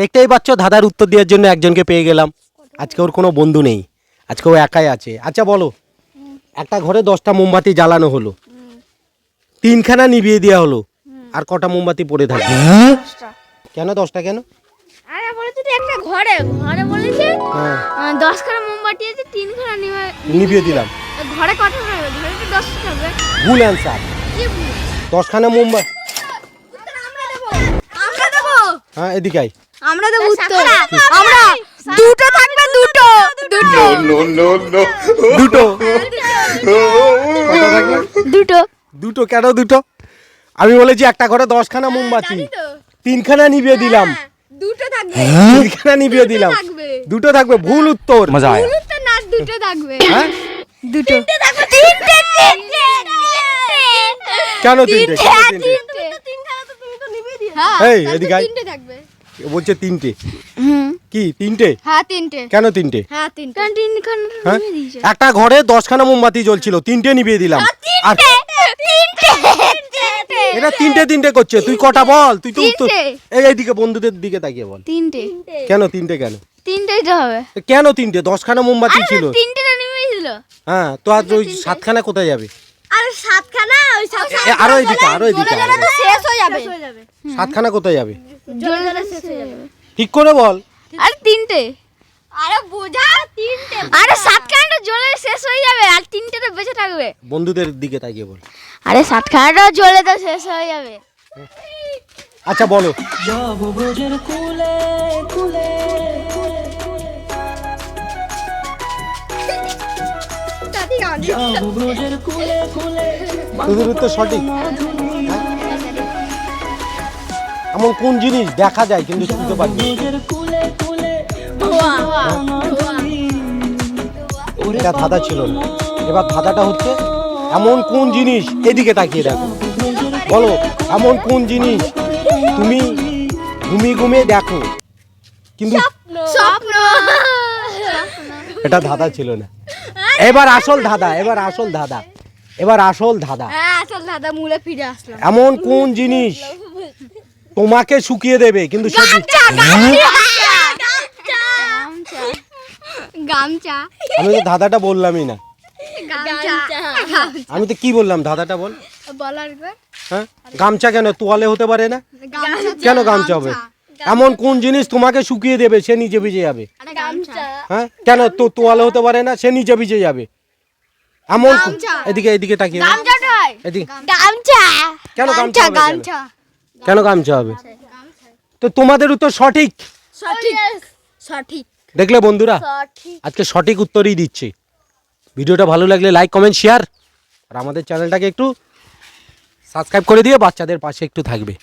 দেখতেই পাচ্ছ দাদার উত্তর দেওয়ার জন্য একজনকে পেয়ে গেলাম। আজকে ওর কোনো বন্ধু নেই। আজকে ও একাই আছে। আচ্ছা বলো। একটা ঘরে দশটা মোমবাতি জ্বালানো হলো। তিনখানা নিভিয়ে দেওয়া হলো। আর কটা মোমবাতি পড়ে থাকবে কেন দশটা কেন? আরে বলেছে যে একটা ঘরে। ঘরে বলেছে হ্যাঁ। দশখানা মোমবাতি আছে তিনখানা দিলাম। ঘরে কত থাকবে? ঘরে তো দশটা থাকবে। ভুল অ্যান্সার কি দশখানা মোমবাতি আমরা দেবো। হ্যাঁ এদিকে আয়। আমরা দেব উত্তর। আমরা দুটো থাকবে দুটো দুটো। নো নো নো দুটো। দুটো। দুটো। কেন দুটো? আমি বলেছি একটা ঘরে দশখানা হ্যাঁ, মোমবাতি। তিনখানা নিভিয়ে হ্যাঁ, দিলাম। দুটো থাকবে। হ্যাঁ, তিনখানা দিলাম। দুটো থাকবে ভুল উত্তর। মজা না দুটো থাকবে। হ্যাঁ? দুটো। তিনটে তিনটে কেন তিনটে? তিনটে এই এদিকে তিনটে থাকবে। বলছে তিনটে। কি তিনটে? হ্যাঁ তিনটে। কেন তিনটে? হ্যাঁ তিনটে। কারণ তিনখানা হ্যাঁ? একটা ঘরে দশখানা মোমবাতি জ্বলছিল তিনটে নিভিয়ে দিলাম। আর এটা তিনটে তিনটে করছে। তুই কটা বল? তুই তো উত্তর। এই এইদিকে বন্ধুদের দিকে তাকিয়ে বল। তিনটে। কেন তিনটে কেন? তিনটেই তো হবে। কেন তিনটে? দশখানা মোমবাতি ছিল। তিনটে তো নিভে দিল হ্যাঁ তো আর ওই সাতখানা কোথায় যাবে? আর সাতখানা ওই এ, আরও এদিকে আরও এদিকে। শেষ হয়ে যাবে। সাতখানা কোথায় যাবে? হয়ে যাবে। ঠিক করে বল। আর তিনটে। আরে বোঝা তিনটে। আরে সাতখানাটা জ্বলে শেষ হয়ে যাবে আর তিনটে তো বেঁচে থাকবে। বন্ধুদের দিকে তাকিয়ে বল। আরে সাতখানাটা জ্বলে তো শেষ হয়ে যাবে। আচ্ছা বলো। তোদের উত্তর সঠিক। হ্যাঁ? এমন কোন জিনিস দেখা যায় কিন্তু শুনতে পারি এটা ধাঁধা ছিল না। এবার ধাঁধাটা হচ্ছে এমন কোন জিনিস? এদিকে তাকিয়ে দেখো। বলো এমন কোন জিনিস তুমি ঘুমিয়ে ঘুমিয়ে দেখো? কিন্তু স্বপ্ন। এটা ধাঁধা ছিল না। এবার আসল ধাঁধা এবার আসল ধাঁধা এবার আসল ধাঁধা। হ্যাঁ আসল দাদা মূলে ফিরে আসলাম। এমন কোন জিনিস তোমাকে শুকিয়ে দেবে কিন্তু গামছা গামছা আমি তো ধাঁধাটা বললামই না। আমি তো কি বললাম ধাঁধাটা বল। হ্যাঁ? গামছা কেন তোয়ালে হতে পারে না? কেন গামছা হবে? এমন কোন জিনিস তোমাকে শুকিয়ে দেবে সে নিজে ভিজে যাবে। হ্যাঁ? কেন? তো তোয়ালে হতে পারে না সে নিচে ভিজে যাবে। এমন এদিকে এদিকে তাকিয়ে। এদিকে। কেন গামছা হবে কেন? গামছা। কেন গামছা হবে? তো তোমাদের উত্তর সঠিক। সঠিক। সঠিক। দেখলে বন্ধুরা আজকে সঠিক উত্তরই দিচ্ছে। ভিডিওটা ভালো লাগলে লাইক কমেন্ট শেয়ার আর আমাদের চ্যানেলটাকে একটু সাবস্ক্রাইব করে দিয়ে বাচ্চাদের পাশে একটু থাকবে।